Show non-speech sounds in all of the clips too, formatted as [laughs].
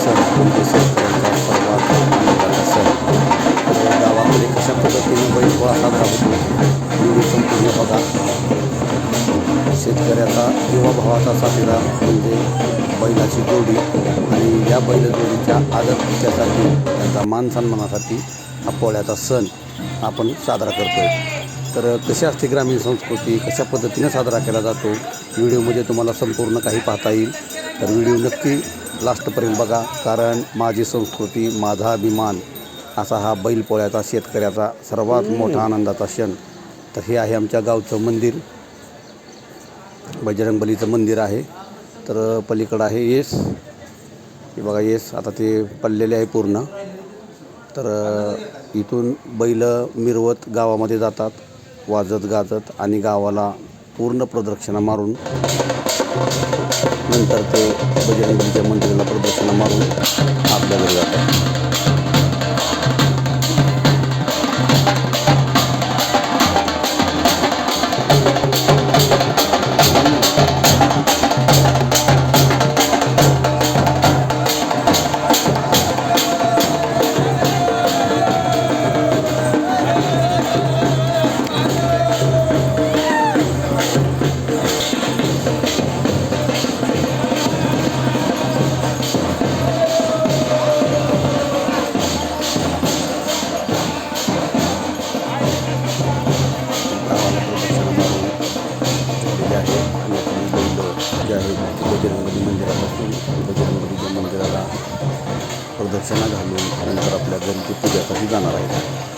संस्कृती म्हणजे शेतकऱ्यांचा सर्वात आनंदाचा सण तर गावाकडे कशा पद्धतीने बैलपोळा साजरा होतो? व्हिडिओ संपूर्ण बघा. शेतकऱ्याचा जीवाभावाचा साथीदार म्हणजे बैलाची जोडी आणि या बैलजोडीच्या आदर त्यासाठी त्यांचा मान सन्मानासाठी हा पोळ्याचा सण आपण साजरा करतो तर कशी असते ग्रामीण संस्कृती? कशा पद्धतीने साजरा केला जातो? व्हिडिओमध्ये तुम्हाला संपूर्ण काही पाहता येईल. तर व्हिडिओ नक्की लास्टपर्यंत बघा कारण माझी संस्कृती माझा अभिमान असा हा बैलपोळ्याचा शेतकऱ्याचा सर्वात मोठा आनंदाचा क्षण. तर हे आहे आमच्या गावचं मंदिर. बजरंगबलीचं मंदिर आहे. तर पलीकडं आहे येस. हे बघा येस आता ते पडलेले आहे पूर्ण. तर इथून बैल मिरवत गावामध्ये जातात वाजत गाजत आणि गावाला पूर्ण प्रदक्षिणा मारून. नंतर ते बजरंगबलीच्या मंदिराला प्रदक्षिणा मारून आपल्या घरी जातात. ती बजरंगबली मंदिरापासून बजरंगबलीच्या मंदिराला प्रदक्षिणा घालून नंतर आपल्या घरी ती पूजासाठी जाणार आहेत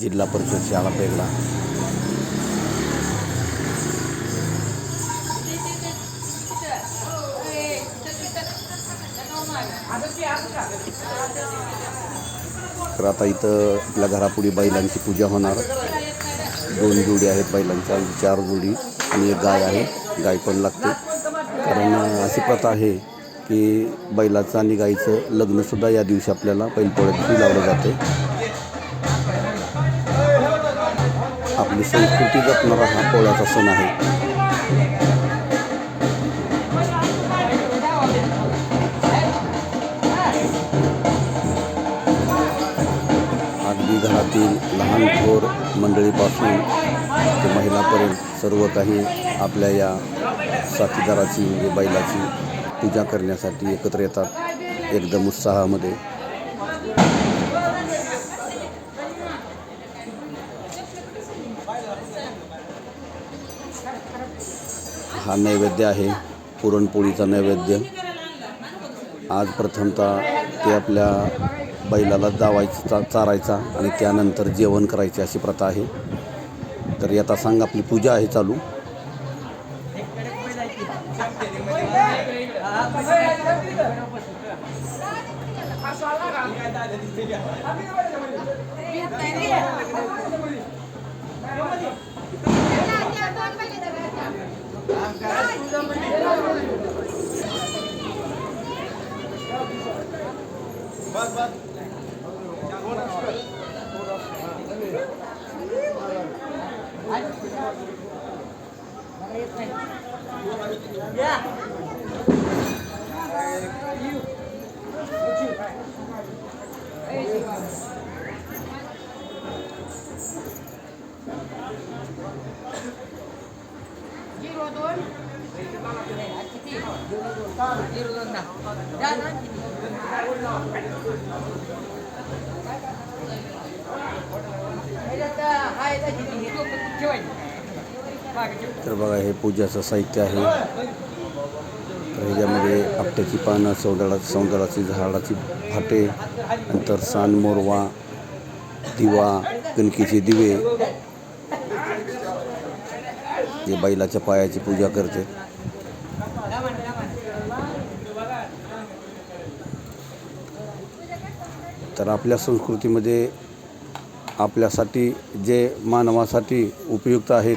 जिल्हा परिषद शाळा पेगडा तर आता इथं आपल्या घरापुढे बैलांची पूजा होणार. दोन जोडी आहेत बैलांच्या चार जोडी आणि एक गाय आहे. गाय पण लागते. कारण अशी प्रथा आहे की बैलाचं आणि गाईचं लग्नसुद्धा या दिवशी आपल्याला बैलपोळ्यात लावलं जाते. आपली संस्कृती जपणारा हा पोळ्याचा सण आहे. घरातील लहान थोर मंडळीपासून ते महिलापर्यंत सर्व काही आपल्या या साथीदाराची म्हणजे बैलाची पूजा करण्यासाठी एकत्र येतात एकदम उत्साहामध्ये. हा नैवेद्य आहे पुरणपोळीचा नैवेद्य. आज प्रथमतः ते आपल्या बैलाला जावायचा चा चारायचा आणि त्यानंतर जेवण करायचे अशी प्रथा आहे. तर आता सांग आपली पूजा आहे चालू. झिरो दोन Zero doon na. Yan, तर बघा हे पूजाचं साहित्य आहे. तर ह्याच्यामध्ये आपट्याची पानं सौंदळा सौंदळाची झाडाची फाटे नंतर सान मोरवा दिवा कणकीचे दिवे. जे बैलाच्या पायाची पूजा करते. तर आपल्या संस्कृतीमध्ये आपल्यासाठी जे मानवासाठी उपयुक्त आहेत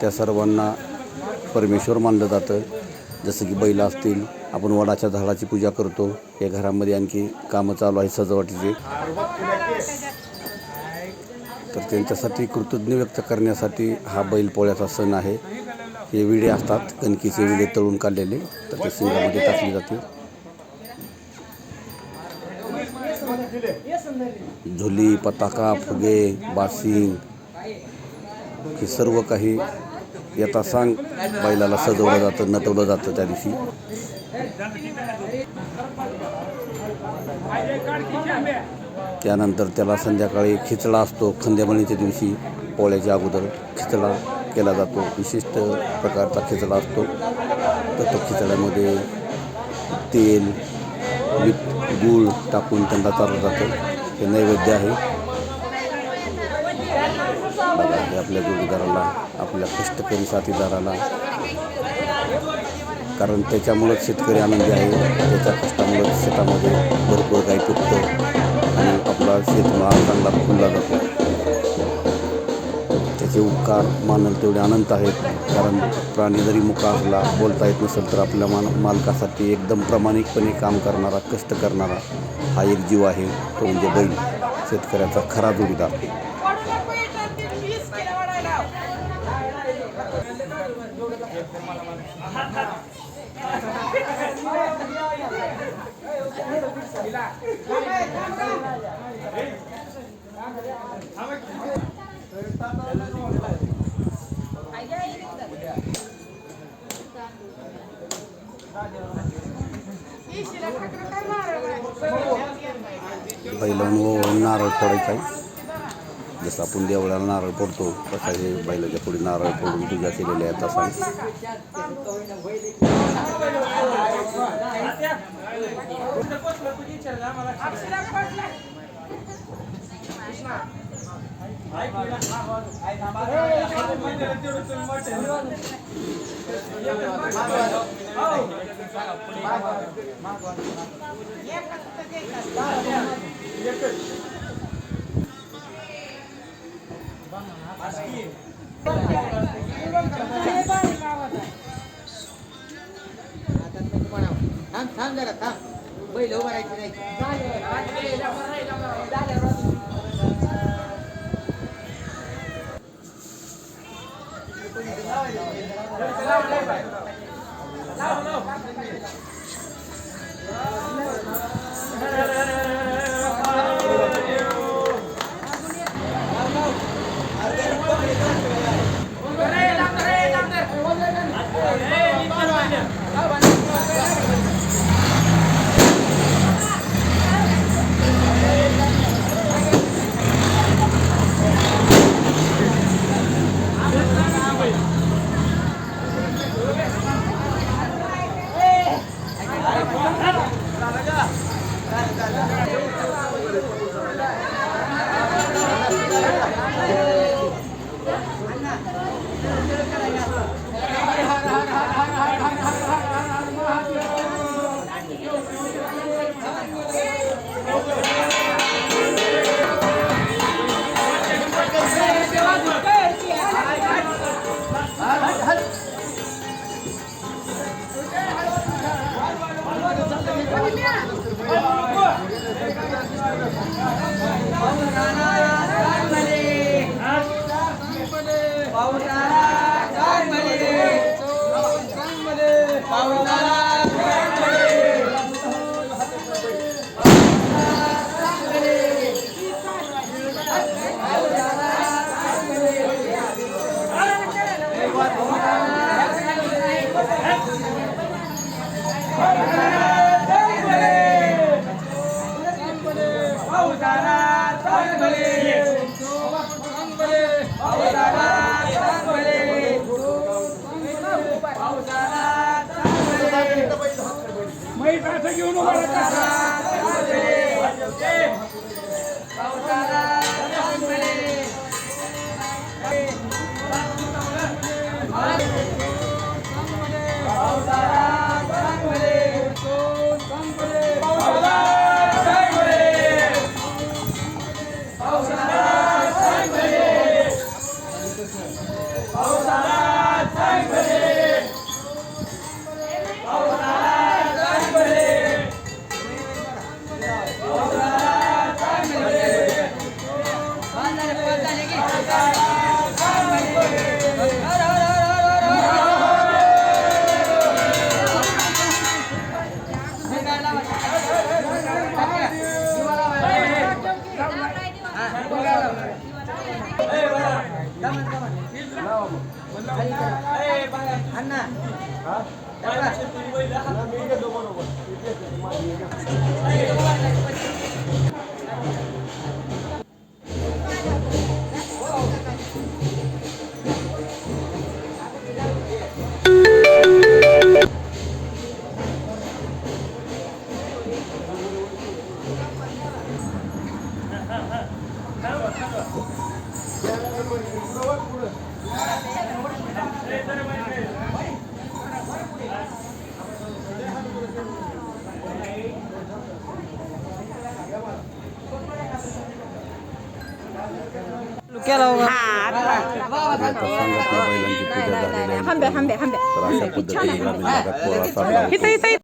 त्या सर्वांना परमेश्वर मानलं जातं. जसं की बैल असतील आपण वडाच्या झाडाची पूजा करतो. या घरामध्ये आणखी कामं चालू आहे सजावटीचे. तर त्यांच्यासाठी कृतज्ञ व्यक्त करण्यासाठी हा बैलपोळ्याचा सण आहे. हे विडे असतात कणकीचे विडे तळून काढलेले तर ते शिंगामध्ये टाकले जाते झुली पताका फुगे बासिंग हे सर्व काही येता सांग बैलाला सजवलं जातं नटवलं जातं त्या दिवशी. त्यानंतर त्याला संध्याकाळी खिचडा असतो खंदेमणीच्या दिवशी पोळ्याच्या अगोदर खिचडा केला जातो. विशिष्ट प्रकारचा खिचडा असतो. तर तो खिचड्यामध्ये तेल विथ गूळ टाकून त्यांना चाललं जातो हे नैवेद्य आहे. बघा हे आपल्या जोडीदाराला आपल्या कष्टकरी साथीदाराला. कारण त्याच्यामुळंच शेतकरी आनंदी आहे. त्याच्या कष्टामुळंच शेतामध्ये भरपूर काही पिकतं आणि आपला शेतमाल चांगला फुलला जातो. त्याचे उपकार मानल तेवढे अनंत आहेत. कारण प्राणी जरी मुका असला बोलता येत नसेल तर आपल्या मान मालकासाठी एकदम प्रामाणिकपणे काम करणारा कष्ट करणारा हा एक जीव आहे. तो म्हणजे बैल शेतकऱ्याचा खरा जोडीदार. [laughs] बैलांवर नारळ फोडायचा आहे. जसं आपण देवळाला नारळ फोडतो तसा हे बैलाच्या पुढे नारळ फोडून पूजा केलेली आहे तसा थांब थांब जरा थांब बैल उभं राहायचं नाही पावसाळा केला बैलांची पूजा झालेली आहे तर अशा पद्धतीने ग्रामीण भागात पोळा साजरा होतो.